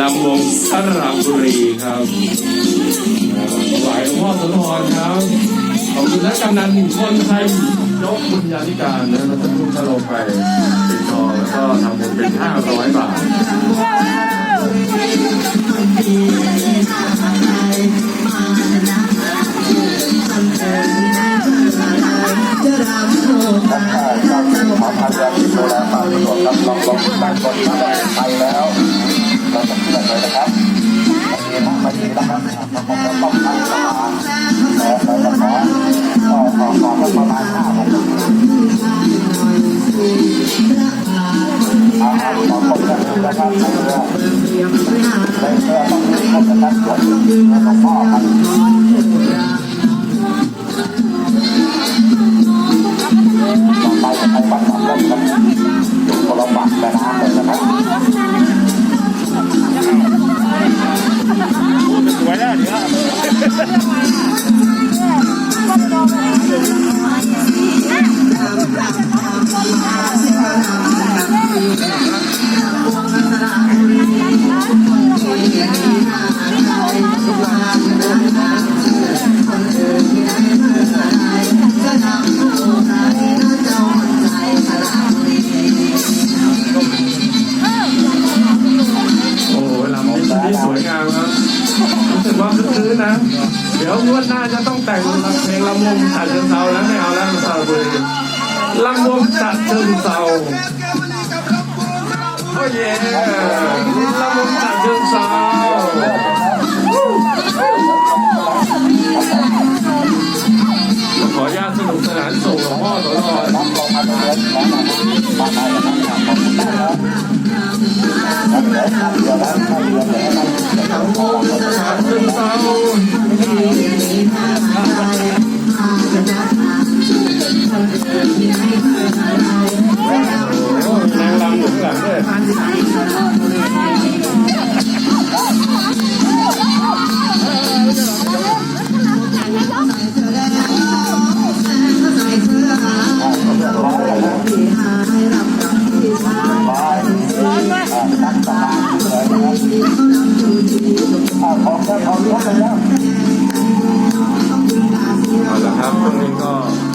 ลำวงสระบุรีครับหลายหลวงพ่อสุนทรครับขอบคุณและกำนันคนไทยยกบุญญาธิการนะเราจะทุ่มชะโลงไปติดทอแล้วก็ทำบุญเป็น500บาทเจ้า ขอขอขอประมาณห้าหกนาทีอาหารขอบคนจะดูนะครับในเรือในเรือต้องมีข้อจำกัดส่วนหลวงพ่อครับ รู้สึกว่าคึกคืนนะ เดี๋ยวงวดหน้าจะต้องแต่งเพลงลำวงจัดเชิงเซาแล้วไม่เอาแล้วสระบุรีลำวงจัดเชิงเซาโอ้ยลำวงจัดเชิงเซาขอญาตสนุกสนานส่งหลวงพ่อสอน น้ำลงมาเรือแล้วนะครับ 대학교니까.